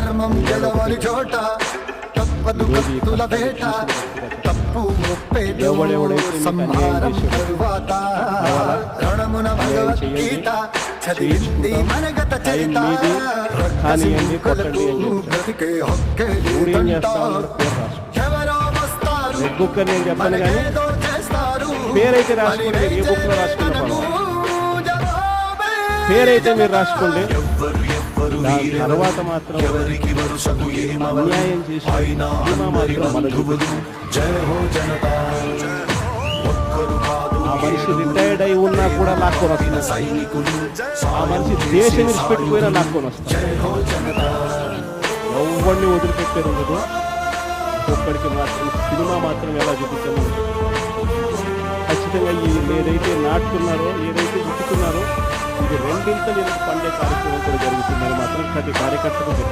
ధర్మం గెలవని చోట తప్పదు కత్తుల వేట తప్పు మీకు సంహారం తరువాత రణమున భగవద్గీత చదివింది మనగత చరిత. బ్రతికే హక్కే ఎవరో వస్తారు. మనకేదో చేస్తారు. పేరైతే రాసుకోండి. మీరు ఏ బుక్లో పర్వాలేదు. పేరైతే మీరు రాసుకోండి. తర్వాత మాత్రం అన్యాయం చేసి సినిమా మాత్రం మనది ఆ మనిషి రిటైర్డ్ అయి ఉన్నా కూడా లాక్కొని వస్తుంది ఆ మనిషి దేశం విడిచిపెట్టిపోయినా లాక్కొని వస్తాడు. ఎవరిని వదిలిపెట్టేది ఉండదు ఒక్కడికి మాత్రం సినిమా మాత్రం ఎలా చూపించామో. ఖచ్చితంగా ఏదైతే నాటుతున్నారో ఏదైతే విత్తుతున్నారో ఇది పండే కార్యక్రమం కూడా జరుగుతుందని మాత్రం ప్రతి కార్యకర్తకు చెప్తారు